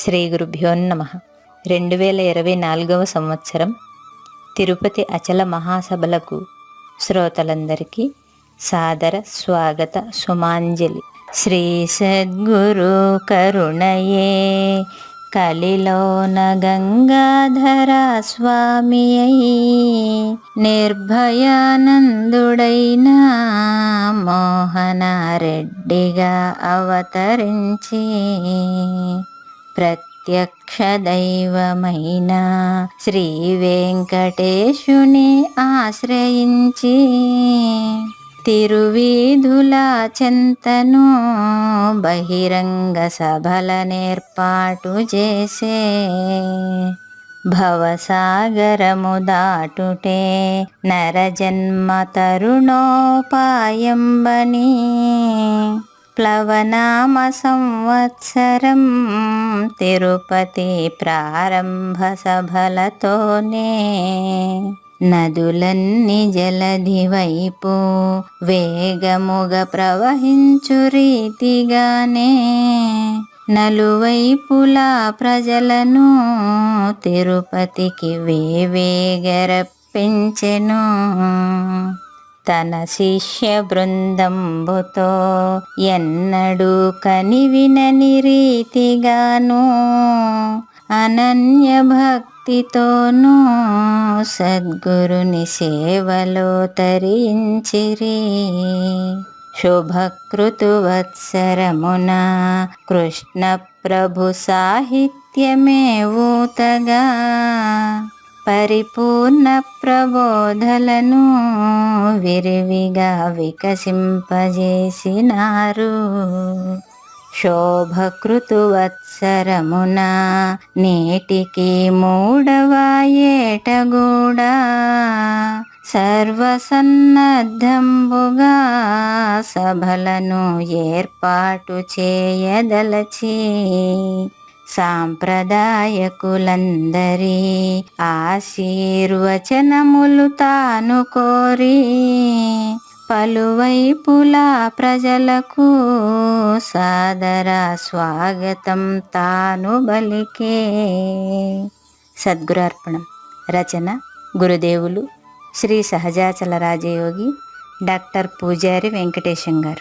శ్రీ గురుభ్యో నమ. రెండు వేల ఇరవై నాలుగవ సంవత్సరం తిరుపతి అచల మహాసభలకు శ్రోతలందరికీ సాదర స్వాగత సుమాంజలి. శ్రీ సద్గురు కరుణయే కలిలోన గంగాధర స్వామి నిర్భయానందుడైన మోహనారెడ్డిగా అవతరించి. ప్రత్యక్ష దైవమైన శ్రీ వెంకటేశుని ఆశ్రయించి తిరువీధుల చెంతను బహిరంగ సభల నేర్పాటు చేసే భవసాగరము దాటుటే నరజన్మ తరుణోపాయంబని ప్లవనామ సంవత్సరం తిరుపతి ప్రారంభ సభలతోనే నదులన్నీ జలధి వైపు వేగముగ ప్రవహించు రీతిగానే నలువైపులా ప్రజలను తిరుపతికి వేవేగరప్పించెను తన శిష్య బృందంబుతో ఎన్నడూ కనివినని రీతిగాను అనన్య భక్తితోనూ సద్గురుని సేవలో తరించిరి. శుభకృతువత్సరమున కృష్ణ ప్రభు సాహిత్యమే ఊతగా పరిపూర్ణ ప్రబోధలను విరివిగా వికసింపజేసినారు. శోభకృతువత్సరమున నేటికి మూడవ ఏటగూడా సర్వసన్నద్ధంబుగా సభలను ఏర్పాటు చేయదలచి సాంప్రదాయకులందరి ఆశీర్వచనములు తాను కోరి పలువైపులా ప్రజలకు సాదర స్వాగతం తాను బలికే. సద్గురార్పణం రచన గురుదేవులు శ్రీ సహజాచల రాజయోగి డాక్టర్ పూజారి వెంకటేశం గారు.